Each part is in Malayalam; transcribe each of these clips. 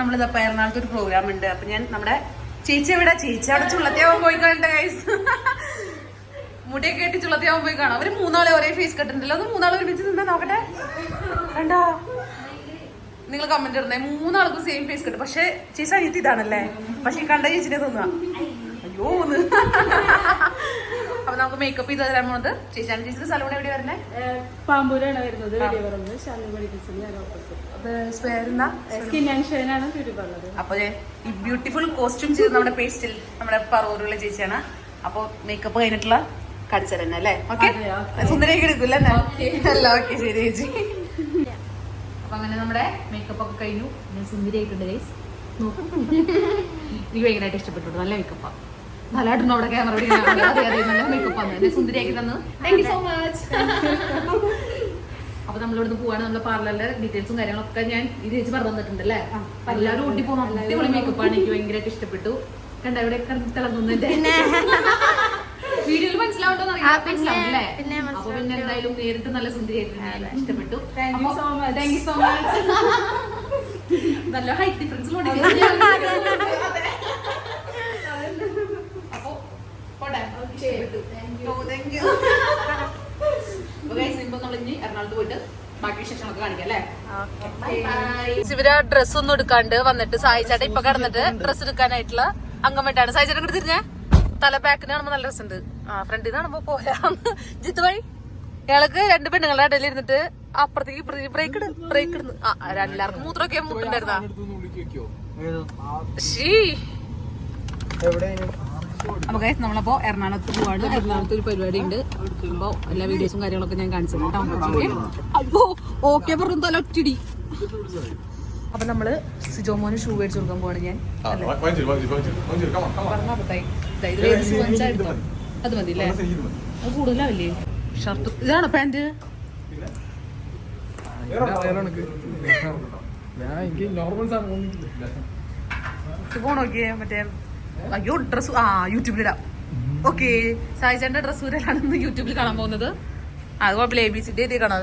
നമ്മളിതപ്പോ എറണാകുളത്ത് ഒരു പ്രോഗ്രാം ഉണ്ട്. അപ്പൊ ഞാൻ നമ്മുടെ ചേച്ചി എവിടെ? ചേച്ചി അവിടെ ചുള്ളത്തിയാവാൻ പോയി കാണട്ടെ ഗൈസ് മുടിയൊക്കെ കെട്ടി ചുള്ളത്തിയാവാൻ പോയി കാണാം. അവർ മൂന്നാളെ ഒരേ ഫേസ് കെട്ടിണ്ടല്ലോ അത് മൂന്നാളെ ഒരുമിച്ച് നിന്നാ നോക്കട്ടെ. കണ്ടോ? നിങ്ങൾ കമന്റ് ഇടുന്നേ മൂന്നാൾക്കും സെയിം ഫേസ് കെട്ടും പക്ഷെ ചേച്ചി അനിയത്തി ഇതാണല്ലേ പക്ഷെ കണ്ട ചേച്ചിനെ തോന്നുക അയ്യോ അപ്പൊ നമുക്ക് മേക്കപ്പ് ചെയ്ത് തരാൻ പോകുന്നത് ചേച്ചിയാണ് ചേച്ചിയുടെ സലൂൺ എവിടെ വരുന്നത് പാമ്പൂരാണ് വരുന്നത് സ്കിൻ ആൻഡ് ഷൈൻ ആണ് അപ്പൊ ഈ ബ്യൂട്ടിഫുൾ കോസ്റ്റ്യൂം ചെയ്ത് നമ്മുടെ പേസ്റ്റിൽ നമ്മുടെ പറവൂരുള്ള ചേച്ചിയാണ്. അപ്പൊ മേക്കപ്പ് കഴിഞ്ഞിട്ടുള്ള കടിച്ച തന്നെ അല്ലേ? ഓക്കെ. സുന്ദരേക്ക് എടുക്കില്ല അല്ല? ഓക്കെ. ശരി ചേച്ചി. അപ്പൊ അങ്ങനെ നമ്മുടെ മേക്കപ്പ് ഒക്കെ കഴിഞ്ഞു. ഞാൻ സുന്ദരി ആയിട്ടുണ്ട് ഗൈസ് എനിക്ക് ഭയങ്കരമായിട്ട് ഇഷ്ടപ്പെട്ടു. നല്ല മേക്കപ്പാ നല്ലതായിട്ടുണ്ടോ അവിടെ ക്യാമറ നല്ല മേക്കപ്പാണ് എന്നെ സുന്ദരിയാക്കി തന്നു. താങ്ക് യു സോ മച്ച് അപ്പൊ നമ്മളിവിടുന്ന് പോവാണ്. നമ്മുടെ പാർലറിലെ ഡീറ്റെയിൽസും കാര്യങ്ങളൊക്കെ ഞാൻ ഇത് ചേച്ചി പറഞ്ഞു തന്നിട്ടുണ്ട് അല്ലേ എല്ലാവരും ഓടി പോകുന്ന അടിപൊളി ആണ്. എനിക്ക് ഭയങ്കരമായിട്ട് ഇഷ്ടപ്പെട്ടു. കണ്ട ഇവിടെ തിളങ്ങുന്നുണ്ട്. വീഡിയോയിൽ മനസ്സിലാവുണ്ടോ മനസ്സിലാവില്ലേ പിന്നെ അപ്പൊ പിന്നെ എന്തായാലും നേരിട്ട് നല്ല സുന്ദരിയായിട്ട് ഇഷ്ടപ്പെട്ടു. താങ്ക് യു സോ മച്ച് നല്ല ഹൈറ്റ് ഡിഫറൻസ് അപ്പൊ പോട്ടെ ഇഷ്ടപ്പെട്ടു ഓ താങ്ക് യു അപ്പൊ guys, ഇനിയിപ്പോ നമ്മൾ എറണാകുളത്ത് പോയിട്ട് ഇവർ ഡ്രസ് ഒന്നും എടുക്കാണ്ട് വന്നിട്ട് സായി ചേട്ടൻ ഇപ്പൊ കിടന്നിട്ട് ഡ്രസ് എടുക്കാനായിട്ടുള്ള അംഗം വെട്ടാണ് സായി ചേട്ടൻ ഇങ്ങോട്ട് തല ബാക്കിന് കാണുമ്പോ നല്ല രസമുണ്ട്. ആ ഫ്രണ്ടിൽ നിന്ന് കാണുമ്പോ പോരാ. ജിത്ത് വഴി ഇയാൾക്ക് രണ്ട് പെണ്ണുങ്ങളുടെ ഇടയിൽ ഇരുന്നിട്ട് അപ്പുറത്തേക്ക് ഇപ്പുറത്തേക്ക് ബ്രേക്ക് ഇട് ബ്രേക്ക് ഇടുന്നു. ആ എല്ലാവർക്കും മൂത്രമൊക്കെ മുട്ടുണ്ടായിരുന്നാ ശീ നമുക്ക് നമ്മളപ്പോ എറണാകുളത്ത് പോവാണ്. എറണാകുളത്ത് ഒരു പരിപാടി ഉണ്ട് അപ്പൊ എല്ലാ വീഡിയോസും കാര്യങ്ങളൊക്കെ ഞാൻ കാണിച്ചു അയ്യോ ഓക്കെ. പറഞ്ഞു തല ഒറ്റിടി അപ്പൊ നമ്മൾ സിജോമോന് ഷൂ മേടിച്ചു കൊടുക്കാൻ പോവാണ് ഞാൻ? അത് മതി അല്ലേ അത് കൂടുതലാവില്ലേ? ഷർട്ട്. ഇതാണോ പാന്റ്? ഞാൻ എനിക്ക് നോർമൽ സാധനം ഫോൺ നോക്കിയേ മറ്റേ അയ്യോ ഡ്രസ് ആ യൂട്യൂബിലിടാം ഓക്കെ. സായിച്ചാന്റെ ഡ്രസ് ഊരലാണെന്ന് യൂട്യൂബിൽ കാണാൻ പോകുന്നത്. അത് കുഴപ്പമില്ല. എ ബി സി ഡി എഴുതി കാണാം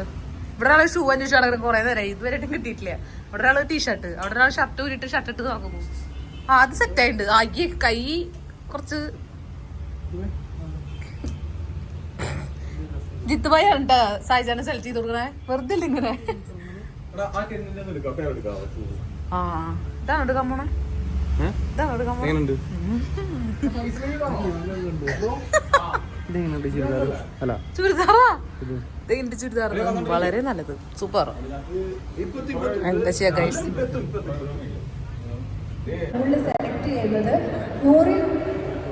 ഇവിടെ ഒരാൾ ഷൂ അന്വേഷിച്ച് നടക്കുന്നത് കുറെ നേരം ഇതുവരെയായിട്ടും കിട്ടിയിട്ടില്ല. അവിടെ ഒരാൾ ടീഷർട്ട് അവിടെ ഒരാൾ ഷർട്ട് ഊരിട്ട് ഷർട്ട് ഇട്ട് തുറക്കുന്നു ആ അത് സെറ്റ് ആയിട്ടുണ്ട്. ആ ഈ കൈ കുറച്ച് ജിത്ത് ഭായി ഉണ്ട് ചേട്ടൻ സെലക്ട് ചെയ്ത് കൊടുക്കണേ. വെറുതെ ഇല്ല ഇങ്ങനെ? ആ ഇതാണ് എടുക്കാൻ പോണേ. എങ്ങനെയുണ്ട് ചുരിദാർ? വളരെ നല്ലത്. സൂപ്പർ. എന്താ ചെയ്യാ ഗൈസ് സെലക്ട് ചെയ്യുന്നത് നൂറിൽ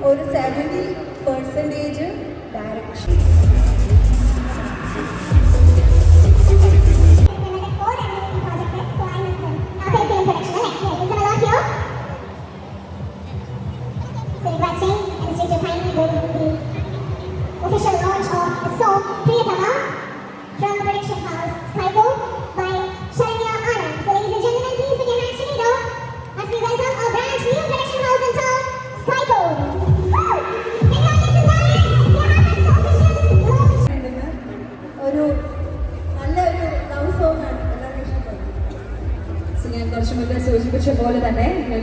ഒരു സെവന്റി പെർസെന്റേജ്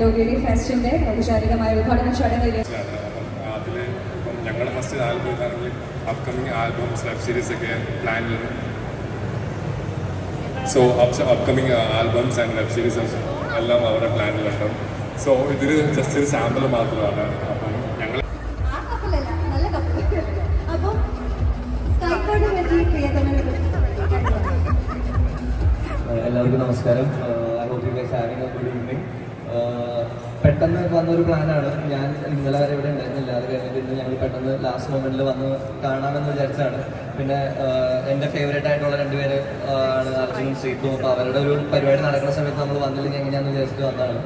ലോകേരി ഫെസ്റ്റിന്റെ ഔപചാരികമായ ഉദ്ഘാടന ചടങ്ങിൽ ഞങ്ങളുടെ ഫസ്റ്റ് ആൽബം ഇതാണെങ്കിൽ അപ്കമിങ് ആൽബംസ് വെബ് സീരീസ് ഒക്കെ പ്ലാനിലുണ്ട് so upcoming albums and web series എല്ലാം അവരുടെ പ്ലാനിലുണ്ട് സോ ഇതിൽ ജസ്റ്റ് ഒരു സാമ്പിൾ മാത്രമാണ്. അപ്പം ഞങ്ങൾ എല്ലാവർക്കും നമസ്കാരം. I hope you guys having a good evening പെട്ടെന്ന് വന്നൊരു പ്ലാനാണ്. ഞാൻ ഇന്നലെ വരെ ഇവിടെ ഉണ്ടായിരുന്നില്ല അത് കഴിഞ്ഞിട്ട് ഇന്ന് ഞങ്ങൾ പെട്ടെന്ന് ലാസ്റ്റ് മൊമെന്റിൽ വന്ന് കാണാമെന്ന് വിചാരിച്ചാണ് പിന്നെ എന്റെ ഫേവറേറ്റ് ആയിട്ടുള്ള രണ്ടുപേര് ആണ് അർജുനും ശ്രീത്തും അപ്പോൾ അവരുടെ ഒരു പരിപാടി നടക്കുന്ന സമയത്ത് നമ്മൾ വന്നില്ലെങ്കിൽ എങ്ങനെയാണെന്ന് വിചാരിച്ചിട്ട് വന്നതാണ്.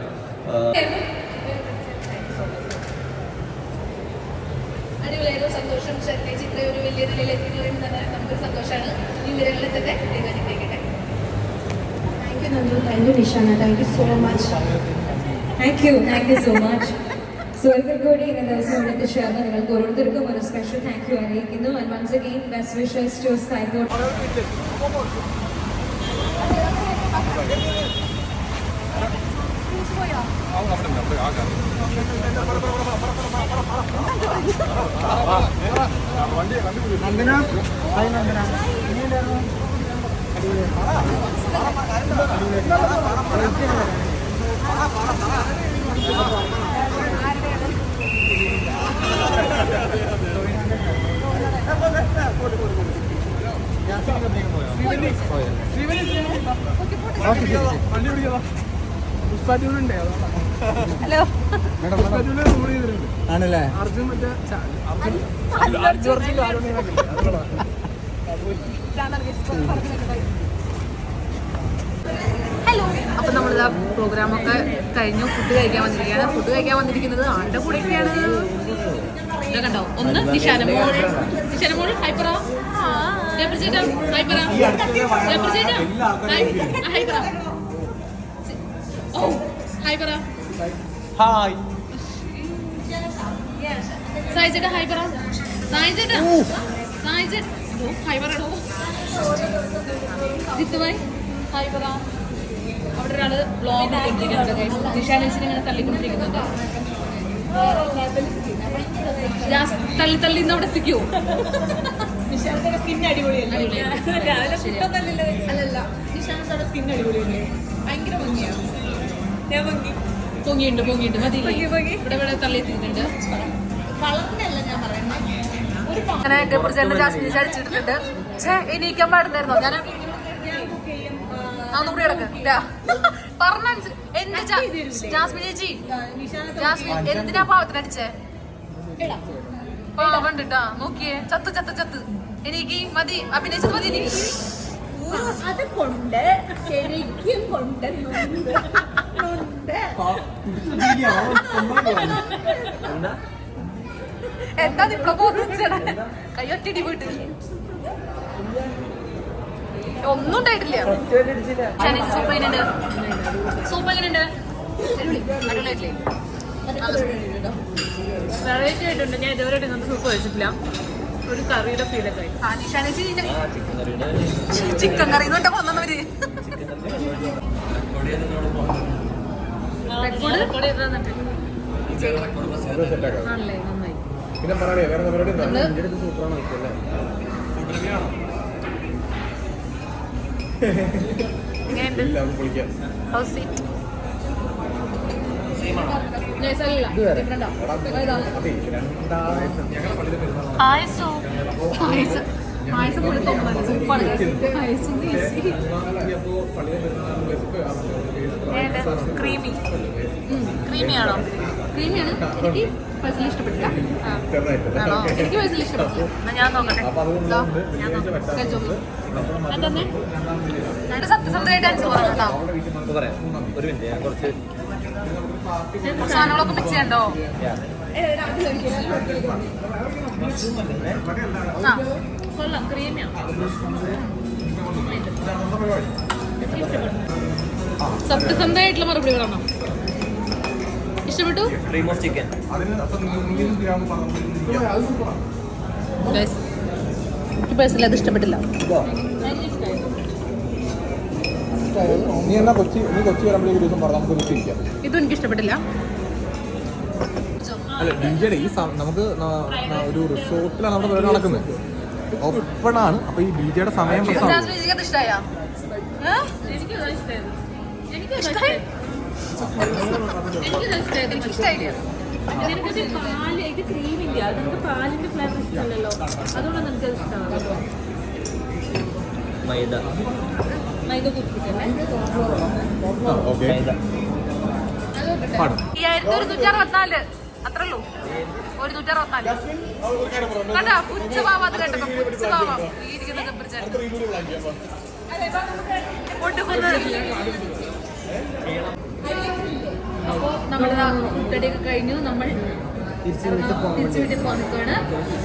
അടിപൊളിയായിരുന്നു. സന്തോഷം. ചിത്ര ഒരു വലിയ നിലയിൽ തന്നെ നമുക്ക് സന്തോഷമാണ് ഈ വിവരങ്ങളിൽ തന്നെ ദൈവം thank you Nandu thank you Nishana thank you so much thank you thank you so much so ഒരിക്കൽ കൂടി ഇന്ന ദിവസം ഇവിടുത്തെ ചേർന്ന് നിങ്ങൾക്ക് ഓരോരുത്തർക്കും ഒരു സ്പെഷ്യൽ താങ്ക് യു അറിയിക്കുന്നു. And once again best wishes to Sky hello. ആണല്ലേ? അർജുൻ മറ്റേ ഹലോ അപ്പൊ നമ്മളിതാ പ്രോഗ്രാം ഒക്കെ കഴിഞ്ഞു. ഫുഡ് കഴിക്കാൻ വന്നിരിക്കുകയാണ്. ഫുഡ് കഴിക്കാൻ വന്നിരിക്കുന്നത് ആളുടെ കൂടെയൊക്കെയാണ്? ഇത് കണ്ടോ? ഒന്ന് നിഷാന മോൾ നിഷാന മോൾ ഹൈപ്പറ? ചേട്ടാ ഹൈപ്പറ? ചേട്ടാ ഹൈപ്പറ? ഓ ഹൈപ്പറ? ഹായ്. സായി ചേട്ടാ ഹൈപ്പറ? സായി ചേട്ടാ സായി ചേട്ടാ ഓ ഹൈപ്പറടോ. ജിത്തുമായി ഹൈപ്പറ? അവിടെ ഒരാൾ ബ്ലോഗ് ഇട്ടിരിക്കുന്നുണ്ട് നിഷാനിച്ചിനെ ഇങ്ങനെ തള്ളിക്കൊണ്ടിരിക്കുന്നുണ്ട്. ജാസ് തള്ളി തള്ളി ഇന്ന് അവിടെ എത്തിക്കോ? സ്കിൻ അടിപൊളിയല്ലേ? അല്ലല്ല സ്കിൻ അടിപൊളിയല്ലേ? ഭയങ്കര ഭംഗിയാണ് ഞാൻ ഭംഗി പൊങ്ങിയുണ്ട് പൊങ്ങിയുണ്ട് മതി. ഇവിടെ ഇവിടെ തള്ളി എത്തിയിട്ടുണ്ട്. അങ്ങനെ ഗബ്രിജന്റെ ജാസ്മിനെ അടിച്ചിട്ടുണ്ട് ഛേ എണീക്കാൻ പാടുന്നായിരുന്നോ ഞാൻ ആ കൂടി കിടക്ക് പറഞ്ഞ എന്റെ ജാ- ജാസ്മിൻ ചേച്ചി? ജാസ്മിൻ എന്തിനാ പാവത്തിന് അടിച്ചേ? പാവണ്ട് നോക്കിയേ. ചത്ത് ചത്ത് ചത്ത്. എനിക്ക് മതി. അഭിനയിച്ചത് മതി അത് കൊണ്ട് ശരിക്കും കൊണ്ട് നൊന്ത് നൊന്ത് എന്താ? നിങ്ങളെ പോകുന്ന കയ്യൊറ്റടി പോയിട്ട്. ഒന്നും ഉണ്ടായിട്ടില്ല സൂപ്പർ സൂപ്പ് എങ്ങനെയുണ്ട് സൂപ്പ് എങ്ങനെയുണ്ട് അടിപൊളിയായിട്ടില്ലേ? വെറൈറ്റി ആയിട്ടുണ്ട്. ഞാൻ ഇതുവരെ ഇങ്ങനത്തെ സൂപ്പ് കഴിച്ചിട്ടില്ല ഒരു കറിയുടെ ഫീലൊക്കെ ചിക്കൻ കറി വന്നവര് നന്നായി പിന്നെ പറയണേ വേറെ സൂപ്പറാണ് ക്രീമി ക്രീമിയാണോ ആണോ. ക്രീമിയാണ് എനിക്ക് പേഴ്സണലി ഇഷ്ടപ്പെട്ടില്ല. ആണോ? എനിക്ക് പേഴ്സണലി ഇഷ്ടപ്പെട്ടില്ല. എന്നാ ഞാൻ നോക്കട്ടെ. ഞാൻ സത്യസന്ധമായിട്ട് ആൻസർ പറഞ്ഞു കേട്ടോ ഒരു മിനിറ്റ് ഞാൻ കുറച്ച് സാധനങ്ങളൊക്കെ മിക്സ് ചെയ്യണ്ടോ? ആ കൊള്ളാം ക്രീമിയാണ് സത്യസന്ധമായിട്ടുള്ള മറുപടി പറയണം ഇഷ്ടപ്പെട്ടു? ചിക്കൻ അതിന് അപ്പൊ നിങ്ങൾ ഗ്രാമം പറഞ്ഞു Guys, എനിക്ക് പേഴ്സണലി അത് ഇഷ്ടപ്പെട്ടില്ല. ഇതും. എനിക്ക് ഇഷ്ടപ്പെട്ടില്ല. അല്ല ഈ നമുക്ക് ഒരു റിസോർട്ടിലാണ് നമ്മുടെ പരിപാടി നടക്കുന്നത്. ഓപ്പൺ ആണ്. അപ്പൊ ഈ ബിജയുടെ സമയം പ്രശ്നമാണ് ഇഷ്ടമായില്ല നിനക്കത് പാൽ ഇത് ക്രീമില്ല അത് നിനക്ക് പാലിന്റെ ഫ്ലേവർ ഇഷ്ടമല്ലല്ലോ അതുകൊണ്ടാണ് നിനക്ക് ഇഷ്ടമാണ് മൈദ മൈദ അയ്യായിരത്തി ഒരുന്നൂറ്റി അറുപത്തിനാല് അത്രേ ഉള്ളൂ ഒരുന്നൂറ്റി അറുപത്തിനാല് കണ്ടാ പുച്ഛഭാവാത് കേട്ടപ്പോ പുച്ഛഭാവം ഈ ഇരിക്കുന്ന ഗബ്രിച്ചേട്ടൻ അപ്പോ നമ്മൾ ഫുഡടിയൊക്കെ കഴിഞ്ഞു. നമ്മൾ തിരിച്ചു വീട്ടിൽ പോകാൻ നിൽക്കുകയാണ്.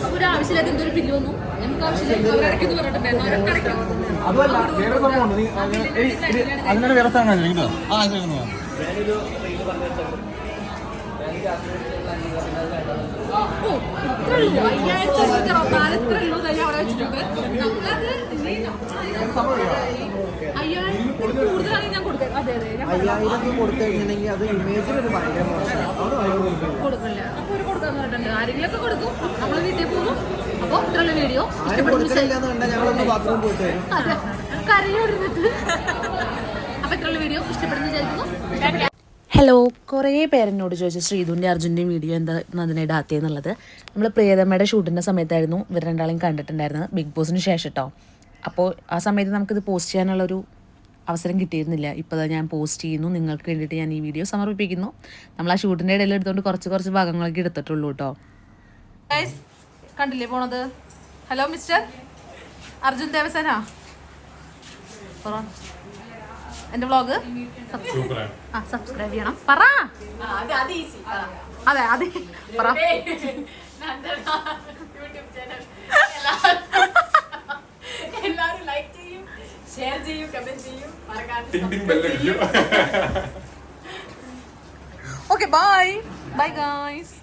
അപ്പൊ ഒരു ആവശ്യമില്ലാത്ത എന്തൊരു ബില്ല് വന്നു? നമുക്ക് ആവശ്യമില്ല. പറഞ്ഞിട്ടുണ്ടായിരുന്നു ഓ, ഇത്രേ ഉള്ളൂ. അയ്യായിരത്തി അഞ്ഞൂറ്റി അറുപത്തിനാല് ഇത്രേ ഉള്ളൂ തന്നെ അവിടെ വെച്ചിട്ടുണ്ട്. നമ്മളത് ഇനി അയ്യായിരത്തിൽ കൂടുതലാണെങ്കിൽ ഞാൻ. അതെ, അതെ. അയ്യായിരം കൊടുത്തു കഴിഞ്ഞിട്ടുണ്ടെങ്കിൽ അത് ഇമേജിൽ ഒരു ഭയങ്കര മോശമാണ് കൊടുക്കില്ല. അപ്പൊ ഒരു കൊടുക്കാന്ന് പറഞ്ഞിട്ടുണ്ട്. ആരെങ്കിലുമൊക്കെ കൊടുക്കും. നമ്മൾ വീട്ടിൽ പോകും. അപ്പൊ ഇത്രയുള്ള വീഡിയോ അപ്പൊ ഇത്രയുള്ള വീഡിയോ ഇഷ്ടപ്പെടുന്ന വിചാരിക്കുന്നു ഹലോ കുറേ പേരെന്നോട് ചോദിച്ചു ശ്രീധുവിന്റെ അർജുന്റെയും വീഡിയോ എന്താ അതിനെ എന്നുള്ളത്. നമ്മൾ പ്രിയതമ്മയുടെ ഷൂട്ടിന്റെ സമയത്തായിരുന്നു ഇവർ രണ്ടാളെയും കണ്ടിട്ടുണ്ടായിരുന്നത് ബിഗ് ബോസിന് ശേഷം കേട്ടോ അപ്പോൾ ആ സമയത്ത് നമുക്കിത് പോസ്റ്റ് ചെയ്യാനുള്ളൊരു അവസരം കിട്ടിയിരുന്നില്ല. ഇപ്പോൾ ഞാൻ പോസ്റ്റ് ചെയ്യുന്നു നിങ്ങൾക്ക് വേണ്ടിയിട്ട് ഞാൻ ഈ വീഡിയോ സമർപ്പിക്കുന്നു. നമ്മൾ ആ ഷൂട്ടിന്റെ ഇടയിൽ എടുത്തുകൊണ്ട് കുറച്ച് കുറച്ച് ഭാഗങ്ങളൊക്കെ എടുത്തിട്ടുള്ളൂ കേട്ടോ കണ്ടില്ലേ പോണത്? Hello mister Arjun Devasena? എന്റെ വ്ളോഗ് ആ സബ്സ്ക്രൈബ് ചെയ്യണം. പറ. അതെ അത് പറ. എല്ലാവരും ലൈക്ക് ചെയ്യും ഷെയർ ചെയ്യും കമന്റ് ചെയ്യും. മറക്കാതെ ഓക്കെ ബൈ ബൈ ഗായ്സ്